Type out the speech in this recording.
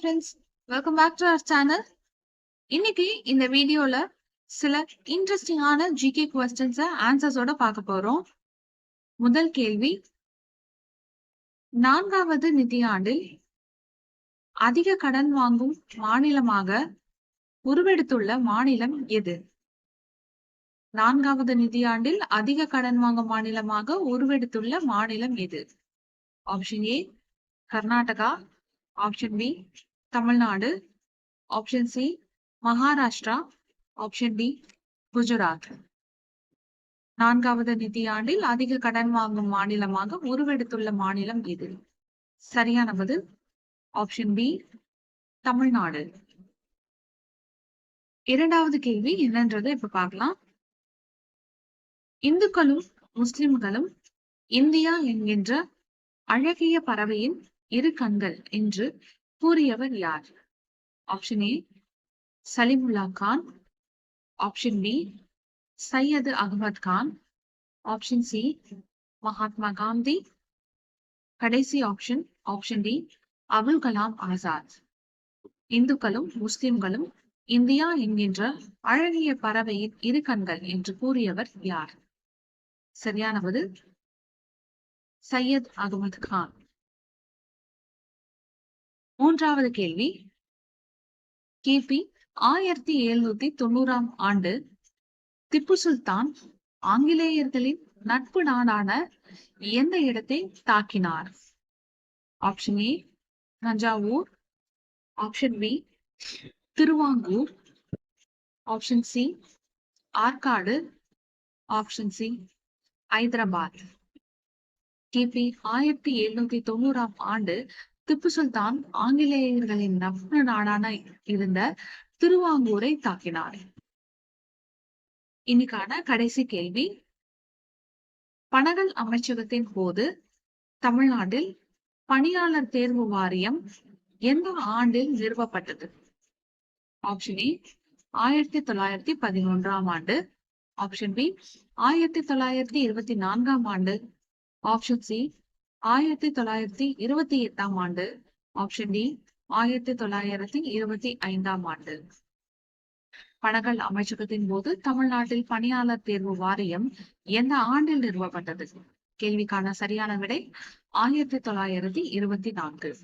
Friends welcome back to our channel இன்னைக்கு இந்த வீடியோல சில இன்ட்ரெஸ்டிங்கான ஜிகே கொஸ்டின்ஸை ஆன்சர்ஸோட பார்க்க போறோம். முதல் கேள்வி நான்காவது நிதியாண்டில் அதிக கடன் வாங்கும் மாநிலமாக உருவெடுத்துள்ள மாநிலம் எது? நான்காவது நிதியாண்டில் அதிக கடன் வாங்கும் மாநிலமாக உருவெடுத்துள்ள மாநிலம் எது? Option A Karnataka. Option B Tamil Nadu option C Maharashtra option D Gujarat. நான்காவது நிதியாண்டில் அதிக கடன் வாங்கும் மாநிலமாக உருவெடுத்துள்ள மாநிலம் எது சரியான பதில் ஆப்ஷன் பி தமிழ்நாடு. இரண்டாவது கேள்வி என்னன்றதை இப்ப பார்க்கலாம். இந்துக்களும் முஸ்லிம்களும் இந்தியா என்கின்ற அழகிய பறவையின் இரு கண்கள் என்று கூறியவர் யார்? Option A Salimullah Khan option B Syed Ahmed Khan option C Mahatma Gandhi கடைசி option option D Abul Kalam Azad இந்துக்களும் முஸ்லிம்களும் இந்தியா என்கின்ற அழகிய பறவையின் இரு கண்கள் என்று கூறியவர் யார்? சரியான பதில் சையத் அகமது கான் மூன்றாவது கேள்வி. கிபி ஆயிரத்தி எழுநூத்தி தொண்ணூறாம் ஆண்டு திப்பு சுல்தான் ஆங்கிலேயர்களின் நட்பு நாடான எந்த இடத்தை தாக்கினார்? Option A Thanjavur. Option B Travancore. Option C Arcot. Option C Hyderabad கிபி ஆயிரத்தி எழுநூத்தி தொண்ணூறாம் ஆண்டு திப்பு சுல்தான் ஆங்கிலேயர்களின் நட்பு நாடான இருந்த திருவாங்கூரை தாக்கினார். இன்னைக்கான கடைசி கேள்வி. பனகல் அமைச்சகத்தின் போது தமிழ்நாட்டில் பணியாளர் தேர்வு வாரியம் எந்த ஆண்டில் நிறுவப்பட்டது? ஆப்ஷன் ஏ ஆயிரத்தி தொள்ளாயிரத்தி பதினொன்றாம் ஆண்டு. ஆப்ஷன் பி ஆயிரத்தி தொள்ளாயிரத்தி இருபத்தி நான்காம் ஆண்டு. ஆப்ஷன் சி ஆயிரத்தி தொள்ளாயிரத்தி இருபத்தி எட்டாம் ஆண்டு ஆப்ஷன் டி ஆயிரத்தி தொள்ளாயிரத்தி இருபத்தி ஐந்தாம் ஆண்டு. பணங்கள் அமைச்சகத்தின் போது தமிழ்நாட்டில் பணியாளர் தேர்வு வாரியம் எந்த ஆண்டில் நிறுவப்பட்டது? கேள்விக்கான சரியான விடை ஆயிரத்தி தொள்ளாயிரத்தி இருபத்தி நான்கு.